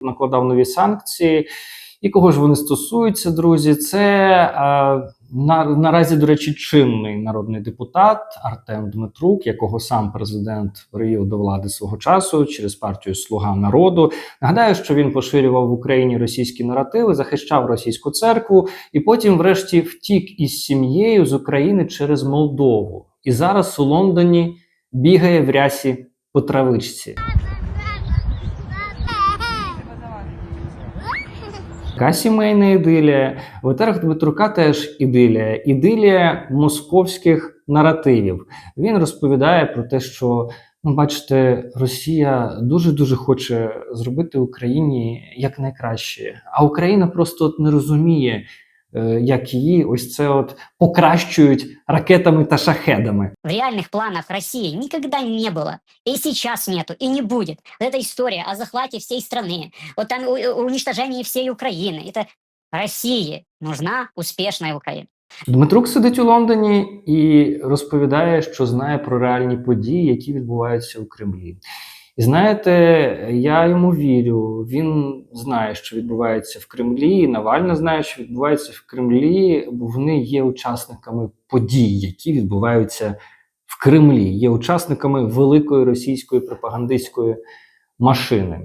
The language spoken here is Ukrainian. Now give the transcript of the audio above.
накладав нові санкції. І кого ж вони стосуються, друзі? Це е, на, наразі, до речі, чинний народний депутат Артем Дмитрук, якого сам президент привів до влади свого часу через партію Слуга народу. Нагадаю, що він поширював в Україні російські наративи, захищав російську церкву, і потім, врешті, втік із сім'єю з України через Молдову. І зараз у Лондоні бігає в рясі по травичці. Така сімейна ідилія. В етерах Дмитрука теж ідилія. Ідилія московських наративів. Він розповідає про те, що ну, бачите, Росія дуже дуже хоче зробити Україні якнайкраще, а Україна просто от не розуміє, як її ось це от покращують ракетами та шахедами. В реальных планах России никогда не было, и сейчас нету, и не будет. Вот эта история о захвате всей страны, вот там у- уничтожении всей Украины. Это России нужна успешная Украина. Дмитрук сидить у Лондоні і розповідає, що знає про реальні події, які відбуваються у Кремлі. І знаєте, я йому вірю. Він знає, що відбувається в Кремлі. і Навальна знає, що відбувається в Кремлі, бо вони є учасниками подій, які відбуваються в Кремлі, є учасниками великої російської пропагандистської машини.